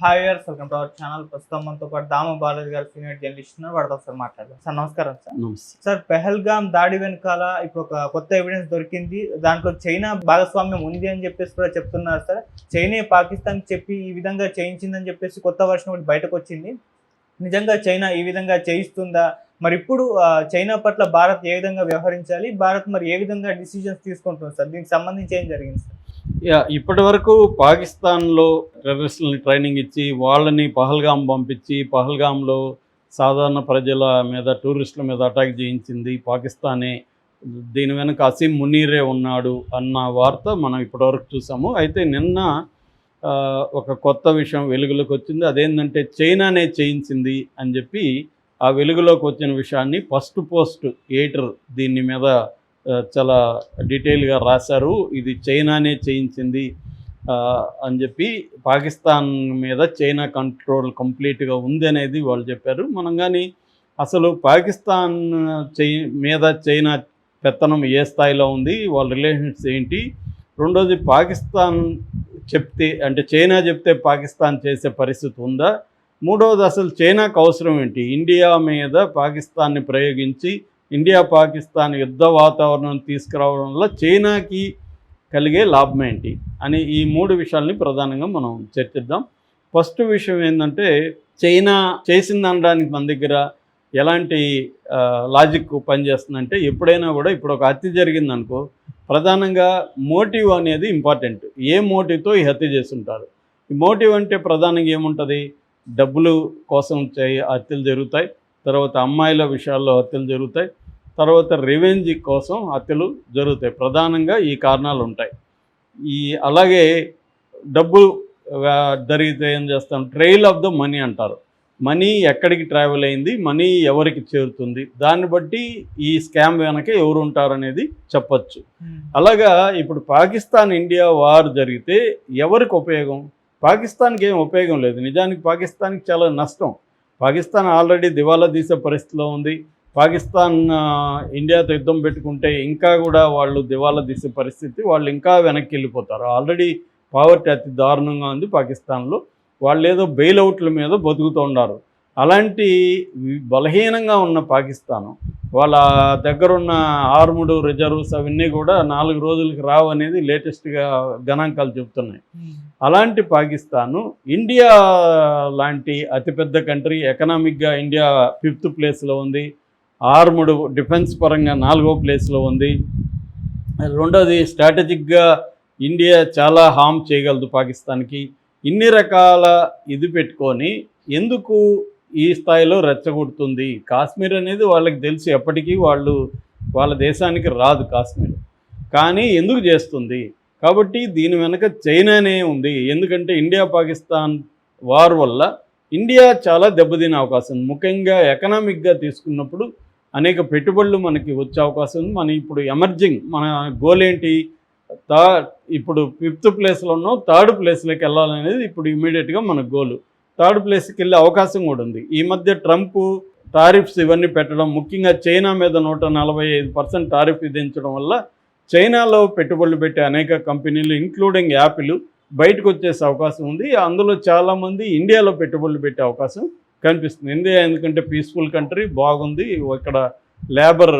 Hi గారు welcome to our channel. ప్రస్తుతం మనతో పాటు దామ బాలాజీ గారు సీనియర్ జర్నలిస్ట్ ఉన్నారు. వాడితో ఒకసారి మాట్లాడదాం. సార్ నమస్కారం సార్. నమస్తే. సార్ పెహల్గామ్ దాడి వెనకాల ఇప్పుడు ఒక కొత్త ఎవిడెన్స్ దొరికింది. దాంట్లో చైనా భాగస్వామ్యం ఉంది అని చెప్పేసి కూడా చెప్తున్నారు సార్. చైనా పాకిస్తాన్ చెప్పి ఈ విధంగా చేయించిందని చెప్పేసి కొత్త వర్షం ఒకటి బయటకు వచ్చింది. నిజంగా చైనా ఈ విధంగా చేయిస్తుందా? మరి ఇప్పుడు చైనా పట్ల భారత్ ఏ విధంగా వ్యవహరించాలి? భారత్ మరి ఏ విధంగా డిసిజన్స్ తీసుకుంటుంది సార్? దీనికి సంబంధించి ఏం జరిగింది సార్? ఇప్పటి వరకు పాకిస్తాన్లో టెర్రరిస్టులని ట్రైనింగ్ ఇచ్చి వాళ్ళని పహల్గాం పంపించి పహల్గాంలో సాధారణ ప్రజల మీద టూరిస్టుల మీద అటాక్ చేయించింది పాకిస్తానే. దీని వెనుక అసీం మునీరే ఉన్నాడు అన్న వార్త మనం ఇప్పటివరకు చూసాము. అయితే నిన్న ఒక కొత్త విషయం వెలుగులోకి వచ్చింది. అదేంటంటే చైనానే చేయించింది అని చెప్పి ఆ వెలుగులోకి వచ్చిన విషయాన్ని ఫస్ట్ పోస్ట్ ఎయిటర్ దీని మీద చాలా డీటెయిల్గా రాశారు. ఇది చైనానే చేయించింది అని చెప్పి పాకిస్తాన్ మీద చైనా కంట్రోల్ కంప్లీట్గా ఉంది అనేది వాళ్ళు చెప్పారు. మనం కానీ అసలు పాకిస్తాన్ చై మీద చైనా పెత్తనం ఏ స్థాయిలో ఉంది వాళ్ళ రిలేషన్స్ ఏంటి? రెండోది పాకిస్తాన్ చెప్తే అంటే చైనా చెప్తే పాకిస్తాన్ చేసే పరిస్థితి ఉందా? మూడవది అసలు చైనాకు అవసరం ఏంటి? ఇండియా మీద పాకిస్తాన్ని ప్రయోగించి ఇండియా పాకిస్తాన్ యుద్ధ వాతావరణం తీసుకురావడం వల్ల చైనాకి కలిగే లాభం ఏంటి అని ఈ మూడు విషయాల్ని ప్రధానంగా మనం చర్చిద్దాం. ఫస్ట్ విషయం ఏంటంటే చైనా చేసింది అనడానికి మన దగ్గర ఎలాంటి లాజిక్ పనిచేస్తుందంటే ఎప్పుడైనా కూడా ఇప్పుడు ఒక హత్య జరిగిందనుకో ప్రధానంగా మోటివ్ అనేది ఇంపార్టెంట్. ఏ మోటివ్తో ఈ హత్య చేస్తుంటారు? ఈ మోటివ్ అంటే ప్రధానంగా ఏముంటుంది? డబ్బులు కోసం హత్యలు జరుగుతాయి. తర్వాత అమ్మాయిల విషయాల్లో హత్యలు జరుగుతాయి. తర్వాత రివెంజ్ కోసం హత్యలు జరుగుతాయి. ప్రధానంగా ఈ కారణాలు ఉంటాయి. ఈ అలాగే డబ్బు జరిగితే ఏం చేస్తాం? ట్రైల్ ఆఫ్ ద మనీ అంటారు. మనీ ఎక్కడికి ట్రావెల్ అయింది? మనీ ఎవరికి చేరుతుంది? దాన్ని బట్టి ఈ స్కామ్ వెనక ఎవరు ఉంటారు అనేది చెప్పచ్చు అలాగా ఇప్పుడు పాకిస్తాన్ ఇండియా వార్ జరిగితే ఎవరికి ఉపయోగం? పాకిస్తాన్కి ఏం ఉపయోగం లేదు. నిజానికి పాకిస్తాన్కి చాలా నష్టం. పాకిస్తాన్ ఆల్రెడీ దివాలా తీసే పరిస్థితిలో ఉంది. పాకిస్తాన్ ఇండియాతో యుద్ధం పెట్టుకుంటే ఇంకా కూడా వాళ్ళు దివాలా తీసే పరిస్థితి వాళ్ళు ఇంకా వెనక్కి వెళ్ళిపోతారు. ఆల్రెడీ పావర్టీ అతి దారుణంగా ఉంది పాకిస్తాన్లో. వాళ్ళు ఏదో బెయిల్అవుట్ల మీద బతుకుతూ ఉన్నారు. అలాంటి బలహీనంగా ఉన్న పాకిస్తాను వాళ్ళ దగ్గరున్న ఆర్ముడు రిజర్వ్స్ అవన్నీ కూడా నాలుగు రోజులకి రావు అనేది లేటెస్ట్గా గణాంకాలు చెప్తున్నాయి అలాంటి పాకిస్తాను ఇండియా లాంటి అతిపెద్ద కంట్రీ ఎకనామిక్గా ఇండియా ఫిఫ్త్ ప్లేస్లో ఉంది. ఆర్ముడు డిఫెన్స్ పరంగా నాలుగో ప్లేస్లో ఉంది. రెండోది స్ట్రాటజిక్గా ఇండియా చాలా హామ్ చేయగలదు పాకిస్తాన్కి. ఇన్ని రకాల ఇది పెట్టుకొని ఎందుకు ఈ స్థాయిలో రెచ్చగొడుతుంది. కాశ్మీర్ అనేది వాళ్ళకి తెలిసి ఎప్పటికీ వాళ్ళు వాళ్ళ దేశానికి రాదు కాశ్మీర్. కానీ ఎందుకు చేస్తుంది? కాబట్టి దీని వెనక చైనానే ఉంది. ఎందుకంటే ఇండియా పాకిస్తాన్ వార్ వల్ల ఇండియా చాలా దెబ్బతినే అవకాశం ఉంది. ముఖ్యంగా ఎకనామిక్గా తీసుకున్నప్పుడు అనేక పెట్టుబడులు మనకి వచ్చే అవకాశం ఉంది. మన ఇప్పుడు ఎమర్జింగ్ మన గోల్ ఏంటి? థా ఇప్పుడు ఫిఫ్త్ ప్లేస్లో ఉన్నాం థర్డ్ ప్లేస్లోకి వెళ్ళాలనేది ఇప్పుడు ఇమీడియట్గా మన గోలు. థర్డ్ ప్లేస్కి వెళ్ళే అవకాశం కూడా ఉంది. ఈ మధ్య ట్రంప్ టారిఫ్స్ ఇవన్నీ పెట్టడం ముఖ్యంగా చైనా మీద నూట నలభై ఐదు పర్సెంట్ టారిఫ్ విధించడం వల్ల చైనాలో పెట్టుబడులు పెట్టే అనేక కంపెనీలు ఇంక్లూడింగ్ యాపిల్ బయటకు వచ్చేసే అవకాశం ఉంది. అందులో చాలామంది ఇండియాలో పెట్టుబడులు పెట్టే అవకాశం కనిపిస్తుంది. ఇండియా ఎందుకంటే పీస్ఫుల్ కంట్రీ బాగుంది. ఇక్కడ లేబర్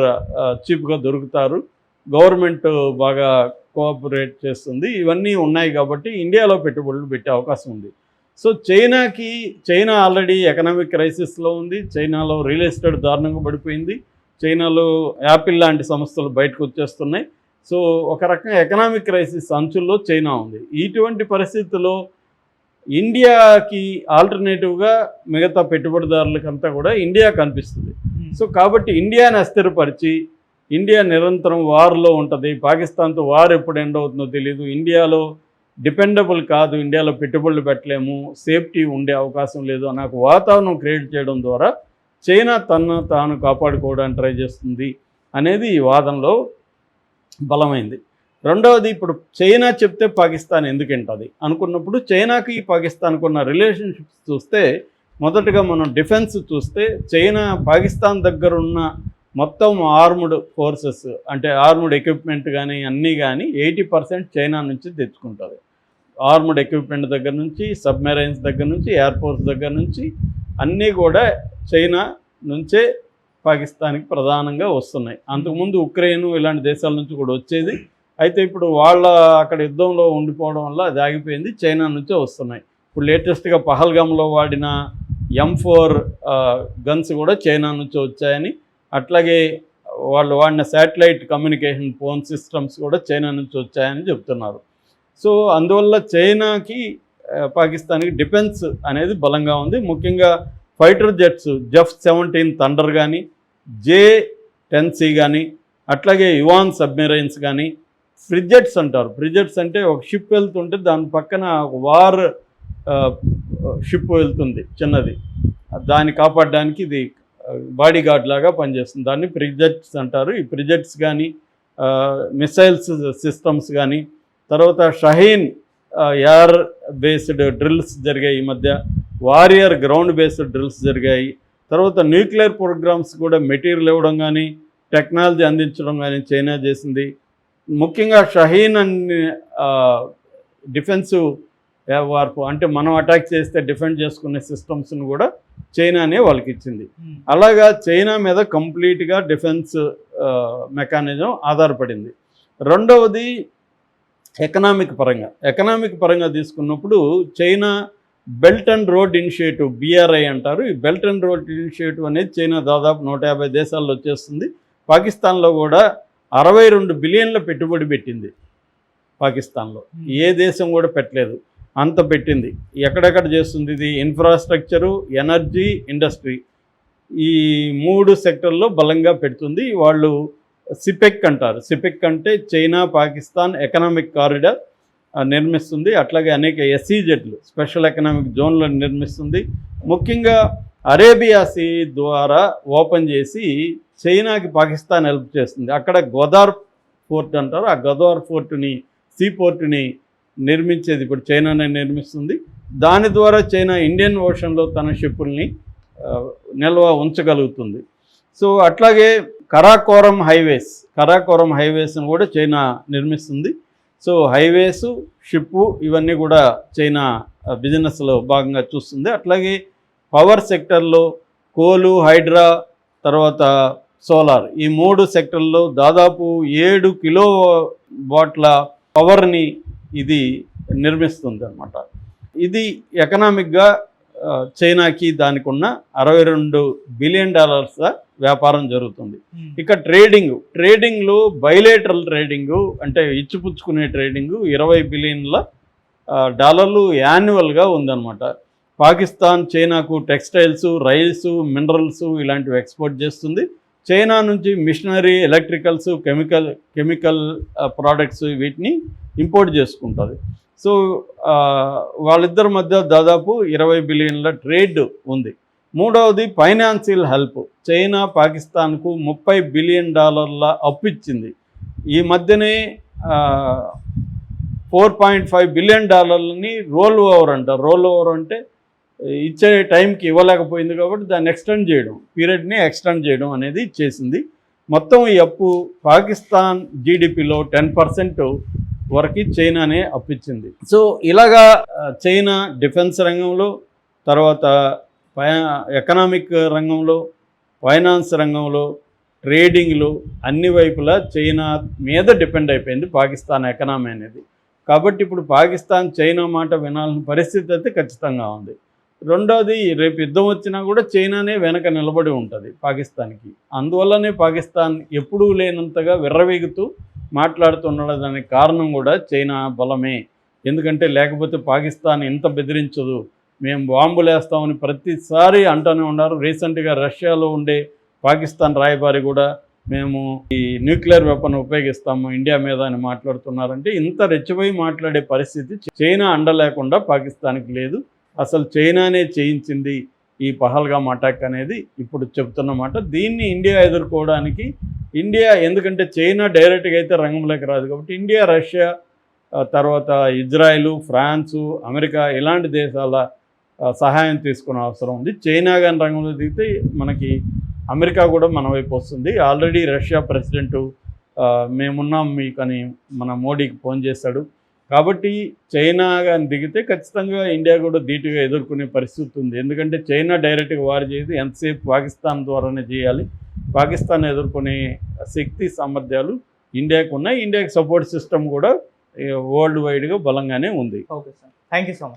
చీప్గా దొరుకుతారు. గవర్నమెంట్ బాగా కోఆపరేట్ చేస్తుంది. ఇవన్నీ ఉన్నాయి కాబట్టి ఇండియాలో పెట్టుబడులు పెట్టే అవకాశం ఉంది. సో చైనాకి చైనా ఆల్రెడీ ఎకనామిక్ క్రైసిస్లో ఉంది. చైనాలో రియల్ ఎస్టేట్ దారుణంగా పడిపోయింది. చైనాలో యాపిల్ లాంటి సంస్థలు బయటకు వచ్చేస్తున్నాయి. సో ఒక రకంగా ఎకనామిక్ క్రైసిస్ అంచుల్లో చైనా ఉంది. ఇటువంటి పరిస్థితుల్లో ఇండియాకి ఆల్టర్నేటివ్గా మిగతా పెట్టుబడిదారులకంతా కూడా ఇండియా కనిపిస్తుంది. సో కాబట్టి ఇండియాని అస్థిరపరిచి ఇండియా నిరంతరం వార్లో ఉంటుంది. పాకిస్తాన్తో వార్ ఎప్పుడు ఎండ్ అవుతుందో తెలియదు ఇండియాలో డిపెండబుల్ కాదు ఇండియాలో పెట్టుబడులు పెట్టలేము సేఫ్టీ ఉండే అవకాశం లేదు నాకు ఒక వాతావరణం క్రియేట్ చేయడం ద్వారా చైనా తను తాను కాపాడుకోవడానికి ట్రై చేస్తుంది అనేది ఈ వాదనలో బలమైంది. రెండవది ఇప్పుడు చైనా చెప్తే పాకిస్తాన్ ఎందుకు అనుకున్నప్పుడు చైనాకి పాకిస్తాన్కు ఉన్న రిలేషన్షిప్స్ చూస్తే మొదటగా మనం డిఫెన్స్ చూస్తే చైనా పాకిస్తాన్ దగ్గర ఉన్న మొత్తం ఆర్మ్డ్ ఫోర్సెస్ అంటే ఆర్మ్డ్ ఎక్విప్మెంట్ కానీ అన్నీ కానీ ఎయిటీ పర్సెంట్ చైనా నుంచి తెచ్చుకుంటుంది. ఆర్మ్డ్ ఎక్విప్మెంట్ దగ్గర నుంచి సబ్మెరైన్స్ దగ్గర నుంచి ఎయిర్ ఫోర్స్ దగ్గర నుంచి అన్నీ కూడా చైనా నుంచే పాకిస్తాన్కి ప్రధానంగా వస్తున్నాయి. అంతకుముందు ఉక్రెయిన్ ఇలాంటి దేశాల నుంచి కూడా వచ్చేది. అయితే ఇప్పుడు వాళ్ళ అక్కడ యుద్ధంలో ఉండిపోవడం వల్ల అది ఆగిపోయింది చైనా నుంచే వస్తున్నాయి. ఇప్పుడు లేటెస్ట్గా పహల్గామ్లో వాడిన ఎం ఫోర్ గన్స్ కూడా చైనా నుంచి వచ్చాయని అట్లాగే వాళ్ళు వాడిన శాటిలైట్ కమ్యూనికేషన్ ఫోన్ సిస్టమ్స్ కూడా చైనా నుంచి వచ్చాయని చెప్తున్నారు. సో అందువల్ల చైనాకి పాకిస్తాన్కి డిఫెన్స్ అనేది బలంగా ఉంది. ముఖ్యంగా fighter jets JF seventeen thunder కానీ జే టెన్ సి కానీ అట్లాగే యువాన్ సబ్మెరైన్స్ కానీ ఫ్రిజెట్స్ అంటారు. ఫ్రిజెట్స్ అంటే ఒక షిప్ వెళ్తుంటే దాని పక్కన ఒక వార్ షిప్ వెళ్తుంది చిన్నది. దాన్ని కాపాడడానికి ఇది బాడీ గార్డ్ లాగా పనిచేస్తుంది. దాన్ని ప్రిజెట్స్ అంటారు. ఈ ప్రిజెట్స్ కానీ మిసైల్స్ సిస్టమ్స్ కానీ తర్వాత షహీన్ ఎయిర్ బేస్డ్ డ్రిల్స్ జరిగాయి ఈ మధ్య. వారియర్ గ్రౌండ్ బేస్డ్ డ్రిల్స్ జరిగాయి. తర్వాత న్యూక్లియర్ ప్రోగ్రామ్స్ కూడా మెటీరియల్ ఇవ్వడం కానీ టెక్నాలజీ అందించడం కానీ చైనా చేసింది. ముఖ్యంగా షహీన్ అన్ని డిఫెన్సివ్ వార్పు అంటే మనం అటాక్ చేస్తే డిఫెండ్ చేసుకునే సిస్టమ్స్ని కూడా చైనానే వాళ్ళకి ఇచ్చింది అలాగా చైనా మీద కంప్లీట్గా డిఫెన్స్ మెకానిజం ఆధారపడింది. రెండవది ఎకనామిక్ పరంగా. ఎకనామిక్ పరంగా తీసుకున్నప్పుడు China belt and road initiative BRI అంటారు. ఈ బెల్ట్ అండ్ రోడ్ ఇనిషియేటివ్ అనేది చైనా దాదాపు నూట యాభై దేశాల్లో వచ్చేస్తుంది. పాకిస్తాన్లో కూడా అరవై రెండు బిలియన్ల పెట్టుబడి పెట్టింది పాకిస్తాన్లో. ఏ దేశం కూడా పెట్టలేదు. అంత పెట్టింది. ఎక్కడెక్కడ చేస్తుంది ఇది? Infrastructure energy industry. ఈ మూడు సెక్టర్లో బలంగా పెడుతుంది. వాళ్ళు సిపెక్ అంటారు. సిపెక్ అంటే చైనా పాకిస్తాన్ ఎకనామిక్ కారిడార్ నిర్మిస్తుంది. అట్లాగే అనేక ఎస్ఈజెడ్లు స్పెషల్ ఎకనామిక్ జోన్లను నిర్మిస్తుంది. ముఖ్యంగా అరేబియా సీ ద్వారా ఓపెన్ చేసి చైనాకి పాకిస్తాన్ హెల్ప్ చేస్తుంది. అక్కడ గోదార్ ఫోర్ట్ అంటారు. ఆ గోదావర్ ఫోర్టుని సీ పోర్టుని నిర్మించేది ఇప్పుడు చైనానే నిర్మిస్తుంది. దాని ద్వారా చైనా ఇండియన్ ఓషన్లో తన షిప్పుల్ని నిల్వ ఉంచగలుగుతుంది. సో అట్లాగే కరాకోరం హైవేస్ కరాకోరం హైవేస్ని కూడా చైనా నిర్మిస్తుంది. సో హైవేస్ షిప్పు ఇవన్నీ కూడా చైనా బిజినెస్లో భాగంగా చూస్తుంది. అట్లాగే పవర్ సెక్టర్లో కోలు హైడ్రా తర్వాత సోలార్ ఈ మూడు సెక్టర్లో దాదాపు ఏడు కిలో వాట్ల పవర్ని ఇది నిర్మిస్తుంది అనమాట ఇది ఎకనామిక్గా చైనాకి దానికి ఉన్న అరవై రెండు బిలియన్ డాలర్స్ వ్యాపారం జరుగుతుంది. ఇక ట్రేడింగ్ ట్రేడింగ్లో బైలేటరల్ ట్రేడింగ్ అంటే ఇచ్చిపుచ్చుకునే ట్రేడింగ్ ఇరవై బిలియన్ల డాలర్లు యాన్యువల్గా ఉందన్నమాట. పాకిస్తాన్ చైనాకు టెక్స్టైల్స్ రైల్స్ మినరల్స్ ఇలాంటివి ఎక్స్పోర్ట్ చేస్తుంది. చైనా నుంచి machinery electricals chemical chemical products వీటిని ఇంపోర్ట్ చేసుకుంటుంది. సో వాళ్ళిద్దరి మధ్య దాదాపు ఇరవై బిలియన్ల ట్రేడ్ ఉంది. మూడవది ఫైనాన్షియల్ హెల్ప్. చైనా పాకిస్తాన్కు ముప్పై బిలియన్ డాలర్ల అప్పు ఇచ్చింది ఈ మధ్యనే ఫోర్ పాయింట్ ఫైవ్ బిలియన్ డాలర్లని రోల్ ఓవర్ అంటారు రోల్ ఓవర్ అంటే ఇచ్చే టైంకి ఇవ్వలేకపోయింది కాబట్టి దాన్ని ఎక్స్టెండ్ చేయడం పీరియడ్ని ఎక్స్టెండ్ చేయడం అనేది చేసింది. మొత్తం ఈ అప్పు పాకిస్తాన్ జీడిపిలో టెన్ పర్సెంట్ వరకు చైనానే అప్పిచ్చింది. సో ఇలాగా చైనా డిఫెన్స్ రంగంలో తర్వాత ఎకనామిక్ రంగంలో ఫైనాన్స్ రంగంలో ట్రేడింగ్లో అన్ని వైపులా చైనా మీద డిపెండ్ అయిపోయింది పాకిస్తాన్ ఎకనామీ అనేది. కాబట్టి ఇప్పుడు పాకిస్తాన్ చైనా మాట వినాల్సిన పరిస్థితి అయితే ఖచ్చితంగా ఉంది. రెండోది రేపు యుద్ధం వచ్చినా కూడా చైనానే వెనక నిలబడి ఉంటుంది పాకిస్తాన్కి. అందువల్లనే పాకిస్తాన్ ఎప్పుడూ లేనంతగా విర్రవేగుతూ మాట్లాడుతుండడం దానికి కారణం కూడా చైనా బలమే. ఎందుకంటే లేకపోతే పాకిస్తాన్ ఇంత బెదిరించదు మేము బాంబులు వేస్తామని ప్రతిసారి అంటూనే ఉన్నారు. రీసెంట్గా రష్యాలో ఉండే పాకిస్తాన్ రాయబారి కూడా మేము ఈ న్యూక్లియర్ వెపన్ ఉపయోగిస్తాము ఇండియా మీద అని మాట్లాడుతున్నారంటే ఇంత రెచ్చిపోయి మాట్లాడే పరిస్థితి చైనా అండ లేకుండా పాకిస్తాన్కి లేదు. అసలు చైనానే చేయించింది ఈ పహల్గామ్ అటాక్ అనేది ఇప్పుడు చెప్తున్నమాట దీన్ని ఇండియా ఎదుర్కోవడానికి ఇండియా ఎందుకంటే చైనా డైరెక్ట్గా అయితే రంగంలోకి రాదు కాబట్టి ఇండియా రష్యా తర్వాత ఇజ్రాయిలు ఫ్రాన్సు అమెరికా ఇలాంటి దేశాల సహాయం తీసుకునే అవసరం ఉంది. చైనా కానీ రంగంలో దిగితే మనకి అమెరికా కూడా మన వైపు వస్తుంది. ఆల్రెడీ రష్యా ప్రెసిడెంటు మేమున్నాం మీకు అని మన మోడీకి ఫోన్ చేశాడు. కాబట్టి చైనా కానీ దిగితే ఖచ్చితంగా ఇండియా కూడా ధీటుగా ఎదుర్కొనే పరిస్థితి ఉంది. ఎందుకంటే చైనా డైరెక్ట్గా వారు చేయదు ఎంతసేపు పాకిస్తాన్ ద్వారానే చేయాలి. పాకిస్తాన్ ఎదుర్కొనే శక్తి సామర్థ్యాలు ఇండియాకు ఉన్నాయి. ఇండియాకి సపోర్ట్ సిస్టమ్ కూడా వరల్డ్ వైడ్గా బలంగానే ఉంది. Okay sir. Thank you so much.